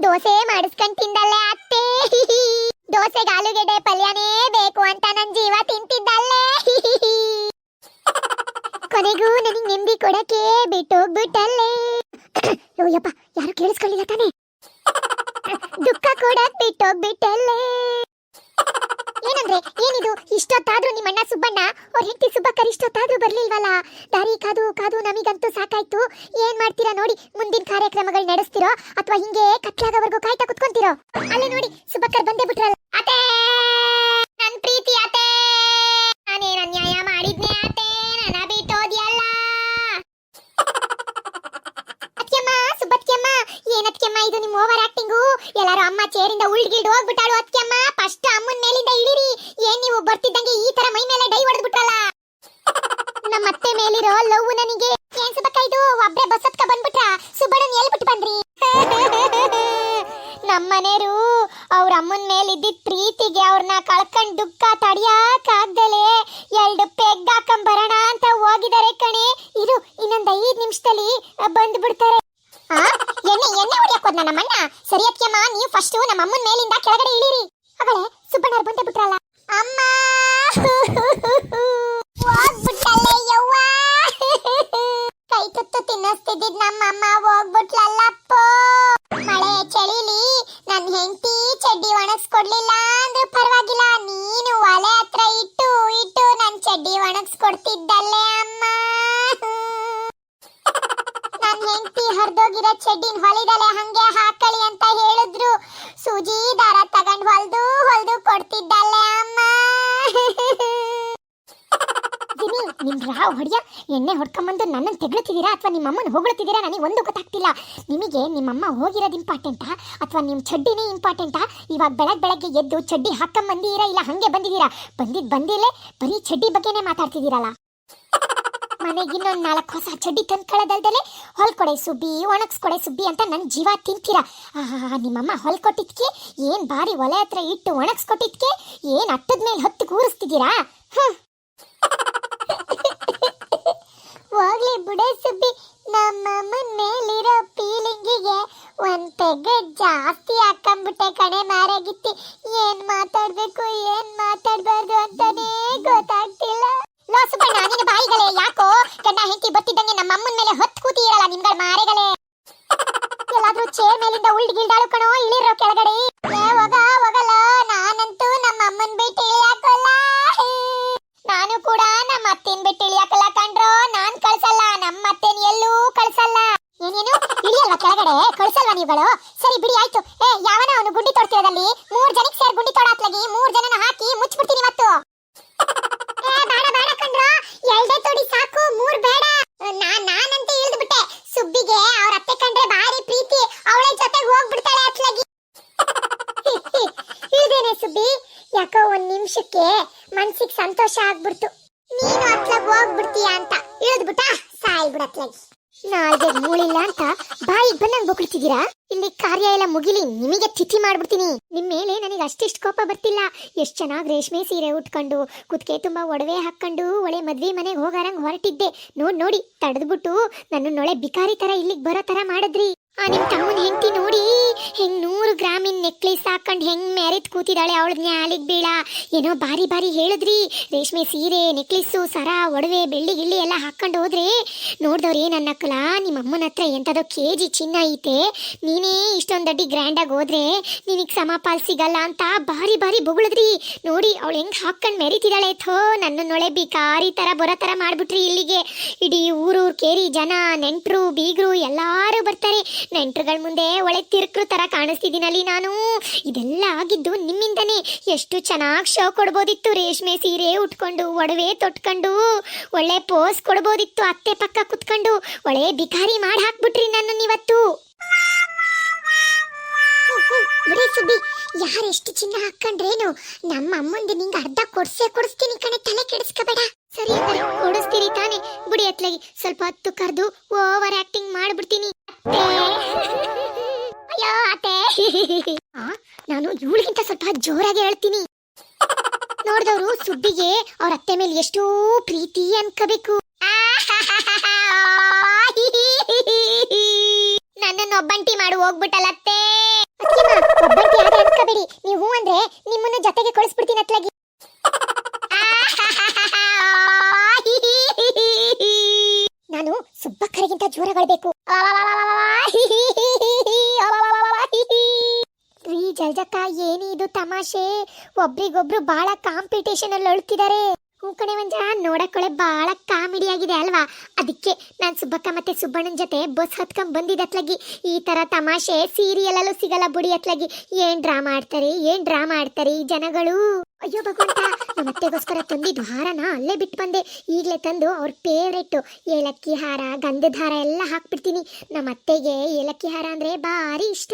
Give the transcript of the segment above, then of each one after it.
ದೋಸೆ ಮಾಡಿಸ್ಕೊಂಡ್ ತಿಂದಲ್ಲ ಅತ್ತೆ? ದೋಸೆಗೆ ಆಲೂಗೆಡ್ಡೆ ಪಲ್ಯನೇ ಬೇಕು ಅಂತ ನನ್ ಜೀವ ತಿಂತಿದ್ದಲ್ಲೇ? ಕೊನೆಗೂ ನನಗೆ ನೆಮ್ಮದಿ ಕೊಡಕ್ಕೆ ಬಿಟ್ಟೋಗ್ಬಿಟ್ಟಲ್ಲೇ? ಅಯ್ಯಪ್ಪ, ಯಾರು ಕೇಳಿಸ್ಕೊಳ್ಳಿಲ್ಲ ತಾನೆ? ದುಃಖ ಕೊಡಕ್ ಬಿಟ್ಟೋಗ್ಬಿಟ್ಟಲ್ಲೇ ಏನಂದ್ರೆ ಏನಿದು ಇಷ್ಟೊತ್ತಾದ್ರೂ ನಿಮ್ಮಣ್ಣ ಸುಬ್ಬಣ್ಣ ಅವ್ರ ಇಷ್ಟೊತ್ತಾದ್ರೂ ಬರ್ಲಿಲ್ವಲ್ಲ? ದಾರಿ ಕಾದು ಕಾದು ನಮಗಂತೂ ಸಾಕಾಯ್ತು. ಏನ್ ಮಾಡ್ತೀರಾ ನೋಡಿ, ಮುಂದಿನ ಕಾರ್ಯಕ್ರಮಗಳು ನಡೆಸ್ತಿರೋ ಅಥವಾ ಹಿಂಗೆ ಕತ್ಲಾಗವರೆಗೂ ಕಾಯ್ತಾ ಕುತ್ಕೊಂತಿರೋ? ಅಲ್ಲೇ ನೋಡಿ ಸುಬ್ಬಕ್ಕರ್ ಬಂದೇ ಬಿಟ್ರಲ್ಲ. ಅತೆ ನನ್ ಪ್ರೀತಿ ಅತೆ ನಾನೇನ್ ಅನ್ಯಾಯ ಮಾಡಿದ್ನೆ ಅತೆ ನನ್ನ ಬಿಟ್ಟೋದ್ಯಲ್ಲ ಅತ್ಯಮ್ಮ ಸುಬ್ಬತ್ಯಮ್ಮ ಏನ್ ಅತ್ಯಮ್ಮ ಇದು ನಿಮ್ ಓವರ್ ಆಕ್ಟಿಂಗು ಎಲ್ಲಾರು ಅಮ್ಮ ಚೇರಿಂದ ಉಳ್ಗಿಲ್ಡ್ ಹೋಗ್ಬಿಟ್ಟಾಳು ಅತ್ಯಮ್ಮ ಫಸ್ಟ್ ಅಮ್ಮನ್ ಮೇಲಿಂದ ಇಳಿರಿ ಏನ್ ನೀವು ಬರ್ತಿದ್ದಂಗೆ ಈ ತರ ಮೈ ಮೇಲೆ ಡೈ ಹೊಡೆದ್ಬಿಟ್ರಲ್ಲ ಅತ್ತೆ ಲವ್ ನನಗೆ ಇದು ಒಬ್ರೆ ಬಸ್ ಹತ್ಕ ಬಂದ್ಬಿಟ್ರ? ಸುಬ್ಬಣ್ಣನ್ ಹೇಳ್ಬಿಟ್ಟು ಬಿಟ್ಟು ಬಂದ್ರಿ ನಮ್ಮನೆಯರು ಅವ್ರ ಅಮ್ಮನ ಮೇಲಿದ್ದಿದ್ ಪ್ರೀತಿಗೆ ಅವ್ರನ್ನ ಕಳ್ಕೊಂಡ್ ದುಃಖ ತಡಿಯಾಕಾಗ್ದಲೆ ಚಡ್ಡಿ ಒಣಗಿಸ್ಕೊಡ್ತಿದ್ದಲ್ಲೇ ಅಮ್ಮ. ನನ್ ಹೆಂಡತಿ ಹರಿದೋಗಿರೋ ಚಡ್ಡಿನ ಹೊಲಿದಲೆ ಹಂಗೆ ಹಾಕಳಿ ಅಂತ ಹೇಳಿದ್ರು. ಸೂಜಿ ದಾರ ತಗೊಂಡ್ ಹೊಲ್ದು ಹೊಲ್ದು ಕೊಡ್ತಿದ್ದಲ್ಲೇ ಅಮ್ಮ. ದಿನಿ ನಿಮ್ ರಾವ್ ಹೊಡಿಯ? ಎಣ್ಣೆ ಹೊಡ್ಕೊಂಬಂದು ನನ್ನನ್ನು ತೆಗಳುತ್ತಿದ್ದೀರಾ ಅಥವಾ ನಿಮ್ಮ ಅಮ್ಮನ ಹೊಗಳುತ್ತಿದ್ದೀರಾ ನನಗೆ ಒಂದು ಗೊತ್ತಾಗ್ತಿಲ್ಲ. ನಿಮಗೆ ನಿಮ್ಮಮ್ಮ ಹೋಗಿರೋದು ಇಂಪಾರ್ಟೆಂಟಾ ಅಥವಾ ನಿಮ್ಮ ಚಡ್ಡಿನೇ ಇಂಪಾರ್ಟೆಂಟಾ ಇವಾಗ ಬೆಳಗ್ಗೆ ಬೆಳಗ್ಗೆ ಎದ್ದು ಚಡ್ಡಿ ಹಾಕೊಂಬಂದಿದ್ದೀರಾ ಇಲ್ಲ ಹಂಗೆ ಬಂದಿದ್ದೀರಾ ಬಂದಿದ್ದು ಬಂದಿಲ್ಲೇ ಬರೀ ಚಡ್ಡಿ ಬಗ್ಗೆನೇ ಮಾತಾಡ್ತಿದ್ದೀರಲ್ಲ ಮನೆಗೆ ಇನ್ನೊಂದು ನಾಲ್ಕು ಹೊಸ ಚಡ್ಡಿ ತಂದ್ಕೊಳ್ಳೋದಲ್ದಲೆ ಹೊಲ್ಕೊಡೆ ಸುಬ್ಬಿ, ಒಣಗಿಸ್ಕೊಡೆ ಸುಬ್ಬಿ ಅಂತ ನನ್ನ ಜೀವ ತಿಂತೀರಾ? ನಿಮ್ಮಮ್ಮ ಹೊಲ್ಕೊಟ್ಟಿದ್ಕೆ? ಏನು ಬಾರಿ ಒಲೆ ಹತ್ರ ಇಟ್ಟು ಒಣಗಿಸ್ಕೊಟ್ಟಿದ್ಕೆ? ಏನು ಅಟ್ಟದ ಮೇಲೆ ಹೊತ್ತು ಕೂರಿಸ್ತಿದ್ದೀರಾ ಹೋಗ್ಲಿ ಬುಡೆ ಸುಬ್ಬಿ ನಮ್ಮಮ್ಮನ ಮೇಲಿರೋ ಫೀಲಿಂಗಿಗೆ ಒಂದ್ ಜಾಸ್ತಿ ಹಾಕೊಂಡ್ಬಿಟ್ಟೆ ಕಣೆ ಮಾರಾಗಿತ್ತಿ. ಏನ್ ಮಾತಾಡ್ಬೇಕು, ಏನ್ ಮಾತಾಡ್ಬಾರ್ದು ಅಂತಾನೇ ಗೊತ್ತಾಗ್ತಿಲ್ಲ. ಕಳ್ಸಲ್ವಾ ಸರಿ ಬಿಡಿ, ಆಯ್ತು. ಏ, ಯಾವನ ಅವನು ಗುಂಡಿ ತೊಡ್ತಿರೋದಲ್ಲಿ? ಮೂರ್ ಜನಕ್ಕೆ ಸೇರ್ ಗುಂಡಿ ತೊಡಾತ್ಲಾಗಿ ಮೂರ್ ಜನನ ಹಾಕಿ ಮುಚ್ಚಿಬಿಡ್ತೀನಿ ಇವತ್ತು. ಏ, ಬೇಡ ಬೇಡ ಕಣ್ರೋ. ಎಲ್ಡೆ ತೊಡಿ ಸಾಕು, ಮೂರ್ ಬೇಡ. ನಾ, ನಾನಂತ ಇಳಿದ್ಬಿಟ್ಟೆ. ಸುಬ್ಬಿಗೆ ಅವ್ರ ಅತ್ತೆ ಕಂಡ್ರೆ ಬಾರಿ ಪ್ರೀತಿ. ಅವಳೆ ಜೊತೆಗೆ ಹೋಗ್ಬಿಡ್ತಾಳೆ ಅತ್ಲಾಗಿ. ಇಳ್ದೇನೆ ಸುಬ್ಬಿ? ಯಾಕೋ ಒಂದ್ ನಿಮಿಷಕ್ಕೆ ಮನ್ಸಿಗೆ ಸಂತೋಷ ಆಗ್ಬಿಡ್ತು. ನೀನು ಅತ್ಲಾಗ ಹೋಗ್ಬಿಡ್ತೀಯ ಅಂತ ಇಳಿದ್ಬಿಟ್ಟ ಸಾಯ್ ಬಿಡತ್ಲಾಗಿ ನಾಲ್ಗೆ ಮೂಳಿಲ್ಲ ಅಂತ ಬಾಯಿಗೆ ಬಂದಂಗ್ ಬೊಕ್ಳ್ತಿದ್ದೀರಾ ಇಲ್ಲಿ ಕಾರ್ಯ ಎಲ್ಲ ಮುಗಿಲಿ, ನಿಮಗೆ ತಿಥಿ ಮಾಡ್ಬಿಡ್ತೀನಿ. ನಿಮ್ಮ ಮೇಲೆ ನನಗೆ ಅಷ್ಟಿಷ್ಟು ಕೋಪ ಬರ್ತಿಲ್ಲ. ಎಷ್ಟ್ ಚೆನ್ನಾಗಿ ರೇಷ್ಮೆ ಸೀರೆ ಉಟ್ಕೊಂಡು, ಕುತ್ಕೆ ತುಂಬಾ ಒಡವೆ ಹಾಕೊಂಡು ಒಳ್ಳೆ ಮದ್ವೆ ಮನೆಗೆ ಹೋಗಾರಂಗ್ ಹೊರಟಿದ್ದೆ. ನೋಡ್ ನೋಡಿ, ತಡೆದ್ಬಿಟ್ಟು ನನ್ನ ನೊಳೆ ಬಿಕಾರಿ ತರ ಇಲ್ಲಿಗೆ ಬರೋ ತರ ಮಾಡಿದ್ರಿ. ಆ, ನಿಮ್ ತಮ್ಮನ ಹೆಂಡತಿ ನೋಡಿ, ಹೆಂಗ್ ನೂರು ಗ್ರಾಮಿನ ನೆಕ್ಲೆಸ್ ಹಾಕೊಂಡ್ ಹೆಂಗ್ ಮ್ಯಾರೇಜ್ ಕೂತಿದ್ದಾಳೆ ಅವಳ ನ್ಯಾಲಿಗ್ ಬೀಳ. ಏನೋ ಬಾರಿ ಬಾರಿ ಹೇಳಿದ್ರಿ, ರೇಷ್ಮೆ ಸೀರೆ ನೆಕ್ಲೇಸು ಸರ, ಒಡವೆ, ಬೆಳ್ಳಿ ಗಿಳ್ಳಿ ಎಲ್ಲ ಹಾಕೊಂಡು ಹೋದ್ರೆ, ನೋಡ್ದವ್ರು ಏನ್ ಅನ್ನಕ್ಕಲ್ಲ ನಿಮ್ಮ ಅಮ್ಮನ ಹತ್ರ ಎಂತದೋ ಕೆ ಜಿ ಚಿನ್ನ ಐತೆ, ನೀನೇ ಇಷ್ಟೊಂದು ಅಡ್ಡಿ ಗ್ರ್ಯಾಂಡಾಗಿ ಹೋದ್ರೆ ನಿನಗೆ ಸಮಪಾಲ್ ಸಿಗಲ್ಲ ಅಂತ ಬಾರಿ ಬಾರಿ ಬೊಗಳಿದ್ರಿ. ನೋಡಿ, ಅವಳು ಹೆಂಗ್ ಹಾಕೊಂಡ್ ಮೆರಿತಿದ್ದಾಳೆ ಥೋ ನನ್ನ ನೊಳೆ ಬಿಕಾರಿ ತರ, ಬರೋ ತರ ಮಾಡ್ಬಿಟ್ರಿ ಇಲ್ಲಿಗೆ. ಇಡೀ ಊರು ಕೇರಿ ಜನ, ನೆಂಟರು, ಬೀಗರು, ಎಲ್ಲರೂ ಬರ್ತಾರೆ. ನೆಂಟ್ರುಗಳ ಮುಂದೆ ಒಳ್ಳೆ ತಿರ್ಕ್ರು ತರ ಕಾಣಿಸ್ತಿದ್ದೀನಲ್ಲಿ ನಾನು. ಇದೆಲ್ಲ ಆಗಿದ್ದು ನಿಮ್ಮಿಂದನೇ. ಎಷ್ಟು ಚೆನ್ನಾಗಿ ಶೋ ಕೊಡ್ಬೋದಿತ್ತು. ರೇಷ್ಮೆ ಸೀರೆ ಉಟ್ಕೊಂಡು, ಒಡವೆ ತೊಟ್ಕೊಂಡು, ಒಳ್ಳೆ ಪೋಸ್ ಕೊಡ್ಬೋದಿತ್ತು ಅತ್ತೆ ಪಕ್ಕ ಕುತ್ಕೊಂಡು. ಒಳ್ಳೆ ಬಿಕಾರಿ ಮಾಡಿ ಹಾಕ್ಬಿಟ್ರಿ ನನ್ನ ಇವತ್ತು. ಯಾರೆಷ್ಟು ಸುಬ್ಬಿ, ಯಾರು ಎಷ್ಟು ಚಿನ್ನ ಹಾಕೊಂಡ್ರೇನು ನಮ್ಮ ಅಮ್ಮಂದು ನಿಂಗೆ ಅರ್ಧ ಕೊಡ್ಸೇ ಕೊಡಿಸ್ತೀನಿ ಕಣೆ, ತಲೆ ಕೆಡಿಸ್ಕೋಬೇಡ. ಸರಿ, ಕೊಡಿಸ್ತೀರಿ ತಾನೆ. ಬಿಡಿ ಸ್ವಲ್ಪ ಹೊತ್ತು ಕರೆದು ಓವರ್ ಆಕ್ಟಿಂಗ್ ಮಾಡ್ಬಿಡ್ತೀನಿ. ಅಯ್ಯೋ, ಅತ್ತೆ. ನಾನು ಇವಳಿಗಿಂತ ಸ್ವಲ್ಪ ಜೋರಾಗಿ ಹೇಳ್ತೀನಿ. ನೋಡಿದವರು ಸುಬ್ಬಿಗೆ ಅವ್ರ ಅತ್ತೆ ಮೇಲೆ ಎಷ್ಟೋ ಪ್ರೀತಿ ಅನ್ಕೋಬೇಕು. ನನ್ನನ್ನು ಒಬ್ಬಂಟಿ ಮಾಡು ಹೋಗ್ಬಿಟ್ಟಲ್ಲತ್ತೆ ಒಬ್ಬಂಟಿ ಆದ ಅನ್ಕೋಬೇಡಿ ನೀವು ಹೂ ಅಂದ್ರೆ ನಿಮ್ಮನ್ನ ಜೊತೆಗೆ ಕಳಿಸ್ಬಿಡ್ತೀನಿ ಅತ್ಲಾಗಿ ನಾನು ಜೋರಗೊಳ್ಬೇಕು ರೀ ಜಲ್ಜಕ್ಕ ಏನಿದು ತಮಾಷೆ ಒಬ್ರಿಗೊಬ್ರು ಬಾಳ ಕಾಂಪಿಟೇಷನ್ ಅಲ್ಲಿ ಅಳ್ತಿದ್ದಾರೆ ಕಣೆ ಮಂಜ ಬಹಳ ಕಾಮಿಡಿ ಆಗಿದೆ ಅಲ್ವಾ? ಅದಕ್ಕೆ ನಾನು ಸುಬ್ಬಕ್ಕ ಮತ್ತೆ ಸುಬ್ಬಣ್ಣನ ಜೊತೆ ಬಸ್ ಹತ್ಕೊಂಡ್ ಬಂದಿದ್ದ ಅತ್ಲಾಗಿ. ಈ ತರ ತಮಾಷೆ ಸೀರಿಯಲ್ ಅಲ್ಲೂ ಸಿಗಲ್ಲ ಬುಡಿ ಅತ್ಲಾಗಿ. ಏನ್ ಡ್ರಾಮಾ ಆಡ್ತಾರೆ, ಏನ್ ಡ್ರಾಮಾ ಆಡ್ತಾರೆ ಈ ಜನಗಳು? ಅಯ್ಯೋ ಭಗವಂತ ನಮ್ಮ ಅತ್ತೆಗೋಸ್ಕರ ತಂದಿದ್ದು ಹಾರನ ಅಲ್ಲೇ ಬಿಟ್ಟು ಬಂದೆ. ಈಗಲೇ ತಂದು ಅವ್ರ ಫೇವ್ರೇಟು ಏಲಕ್ಕಿ ಹಾರ, ಗಂಧದ ಹಾರ ಎಲ್ಲ ಹಾಕ್ಬಿಡ್ತೀನಿ. ನಮ್ಮ ಅತ್ತೆಗೆ ಏಲಕ್ಕಿ ಹಾರ ಅಂದ್ರೆ ಭಾರಿ ಇಷ್ಟ.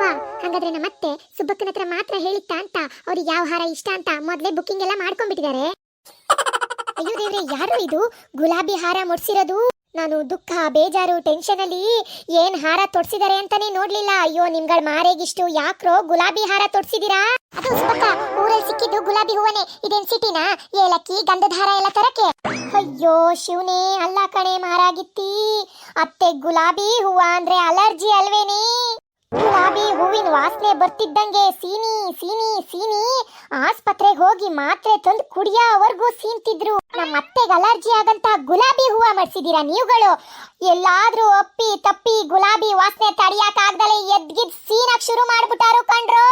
ವಾ ಹಾಗಾದ್ರೆ ನಮ್ಮ ಅತ್ತೆ ಸುಬ್ಬಕ್ಕನ ಹತ್ರ ಮಾತ್ರ ಹೇಳಿತ್ತ ಅಂತ, ಅವ್ರಿಗೆ ಯಾವ ಹಾರ ಇಷ್ಟ ಅಂತ ಮೊದ್ಲೇ ಬುಕಿಂಗ್ ಎಲ್ಲ ಮಾಡ್ಕೊಂಡ್ಬಿಟ್ಟಿದ್ದಾರೆ. ಅಯ್ಯೋ ದೇವ್ರೆ, ಯಾರು ಇದು? ಗುಲಾಬಿ ಹಾರ ಮುಡ್ಸಿರೋದು? ನಾನು ದುಃಖ, ಬೇಜಾರು ಟೆನ್ಷನ್ ಅಲ್ಲಿ ಏನ್ ಹಾರ ತೊಡ್ಸಿದಾರೆ ಅಂತಾನೆ ನೋಡ್ಲಿಲ್ಲ. ಅಯ್ಯೋ, ನಿಮ್ಗಳ ಮಾರೇಗಿಷ್ಟು ಯಾಕ್ರೋ ಗುಲಾಬಿ ಹಾರ ತೊಡ್ಸಿದೀರಾ ಅದು ಸುಬ್ಬಕ್ಕ ಊರಲ್ಲಿ ಸಿಕ್ಕಿದ್ದು ಗುಲಾಬಿ ಹೂವನೆ. ಇದೇನ್ ಸಿಟಿನಾ ಏಲಕ್ಕಿ, ಗಂಧದ ಹಾರ ಎಲ್ಲ ತರಕ್ಕೆ? ಅಯ್ಯೋ, ಶಿವನೇ, ಅಲ್ಲ ಕಣೆ, ಮಾರಾಗಿತ್ತಿ. ಅತ್ತೆ ಗುಲಾಬಿ ಹೂವ ಅಂದ್ರೆ ಅಲರ್ಜಿ ಅಲ್ವೇನೇ? ಗುಲಾಬಿ ಹೂವಿನ ವಾಸನೆ ಬರ್ತಿದ್ದಂಗೆ ಸೀನಿ ಸೀನಿ ಸೀನಿ. ಆಸ್ಪತ್ರೆಗೆ ಹೋಗಿ ಮಾತ್ರೆ ತಂದು ಕುಡಿಯೋವರೆಗೂ ಸೀನ್ತಿದ್ರು ನಮ್ಮ ಅತ್ತೆಗೆ ಅಲರ್ಜಿ ಆಗಂತ ಗುಲಾಬಿ ಹೂವ ಮಾಡ್ಸಿದೀರಾ ನೀವುಗಳು? ಎಲ್ಲಾದ್ರೂ ಅಪ್ಪಿ ತಪ್ಪಿ ಗುಲಾಬಿ ವಾಸನೆ ತಡಿಯಕ ಆಗ್ದಲೆ ಎದ್ಗಿದ್ ಸೀನಕ್ ಶುರು ಮಾಡ್ಬಿಟ್ಟಾರು ಕಣ್ರೋ.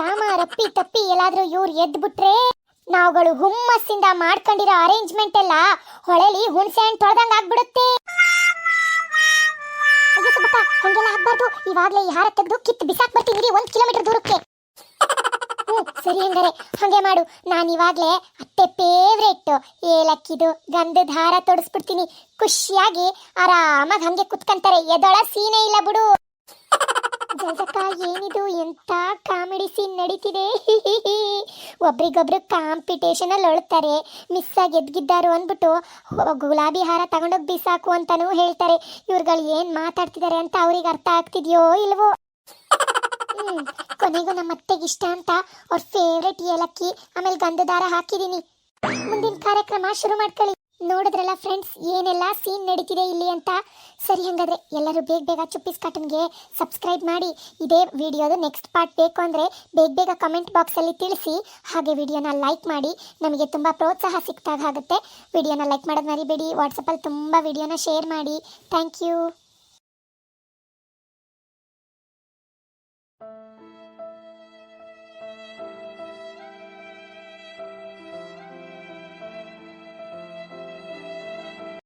ಯಾಮ, ರಪ್ಪಿ, ತಪ್ಪಿ ಎಲ್ಲಾದ್ರೂ ಇವ್ರು ಎದ್ಬಿಟ್ರೆ? ನಾವುಗಳು ಹುಮ್ಮಸ್ಸಿಂದ ಮಾಡ್ಕೊಂಡಿರೋ ಅರೇಂಜ್ಮೆಂಟ್ ಎಲ್ಲ ಹೊಳೆಲಿ ಹುಣಸೆ ಹಣ್ಣು ತೊಳ್ದಂಗ್ ಆಗ್ಬಿಡುತ್ತೆ. ಸುಬ್ಬಕ್ಕ ಹಂಗೆಲ್ಲ ಆಗ್ಬಾರ್ದು. ಇವಾಗ್ಲೇ ಈ ಹಾರ ತೆಗೆದು ಕಿತ್ತು ಬಿಸಾಕ್ ಬರ್ತೀನಿ. ಇರಿ ಒಂದ್ ಕಿಲೋಮೀಟರ್ ದೂರಕ್ಕೆ. ಸರಿ ಹಂಗಾರೆ. ಹಂಗೆ ಮಾಡು. ನಾನು ಇವಾಗ್ಲೇ ಅತ್ತೆ ಫೇವ್ರೆಟ್ ಏಲಕ್ಕಿದು, ಗಂಧದ ಹಾರ ತೊಡಸ್ಬಿಡ್ತೀನಿ. ಖುಷಿಯಾಗಿ ಆರಾಮಾಗಿ ಹಂಗೆ ಕುತ್ಕಂತಾರೆ. ಎದೊಳ ಸೀನೆ ಇಲ್ಲ ಬಿಡು. ಜಜಕ ಏನಿದು? ಎಂತ ಕಾಮಿಡಿ ಸೀನ್ ನಡೀತಿದೆ? ಒಬ್ರಿಗೊಬ್ರು ಕಾಂಪಿಟೇಷನ್ ಅಲ್ಲಿ ಅಳ್ತಾರೆ. ಮಿಸ್ ಆಗಿ ಎದ್ಗಿದ್ದಾರು ಅಂದ್ಬಿಟ್ಟು ಗುಲಾಬಿ ಹಾರ ತಗೊಂಡೋಗಿ ಬಿಸಾಕು ಅಂತಾನೂ ಹೇಳ್ತಾರೆ. ಇವ್ರುಗಳು ಏನ್ ಮಾತಾಡ್ತಿದ್ದಾರೆ ಅಂತ ಅವ್ರಿಗೆ ಅರ್ಥ ಆಗ್ತಿದ್ಯೋ ಇಲ್ವೋ? ಕೊನೆಗೂ ನಮ್ಮ ಅತ್ತೆಗೆ ಇಷ್ಟ ಅಂತ ಅವ್ರ ಫೇವ್ರೆಟ್ ಏಲಕ್ಕಿ, ಆಮೇಲೆ ಗಂಧದಾರ ಹಾಕಿದೀನಿ. ಮುಂದಿನ ಕಾರ್ಯಕ್ರಮ ಶುರು ಮಾಡ್ಕೊಳ್ಳಿ. ನೋಡಿದ್ರಲ್ಲ ಫ್ರೆಂಡ್ಸ್ ಏನೆಲ್ಲ ಸೀನ್ ನಡೀತಿದೆ ಇಲ್ಲಿ ಅಂತ? ಸರಿ ಹಂಗಾದ್ರೆ ಎಲ್ಲರೂ ಬೇಗ ಬೇಗ ಚುಪ್ಪಿಸ್ ಕಾಟನ್ಗೆ ಸಬ್ಸ್ಕ್ರೈಬ್ ಮಾಡಿ. ಇದೇ ವಿಡಿಯೋದು ನೆಕ್ಸ್ಟ್ ಪಾರ್ಟ್ ಬೇಕು ಅಂದರೆ ಬೇಗ ಬೇಗ ಕಮೆಂಟ್ ಬಾಕ್ಸಲ್ಲಿ ತಿಳಿಸಿ. ಹಾಗೆ ವಿಡಿಯೋನ ಲೈಕ್ ಮಾಡಿ. ನಮಗೆ ತುಂಬ ಪ್ರೋತ್ಸಾಹ ಸಿಕ್ತಾಗ ಆಗುತ್ತೆ. ವಿಡಿಯೋನ ಲೈಕ್ ಮಾಡೋದು ಮರಿಬೇಡಿ. ವಾಟ್ಸಪ್ಪಲ್ಲಿ ತುಂಬ ವಿಡಿಯೋನ ಶೇರ್ ಮಾಡಿ. Thank you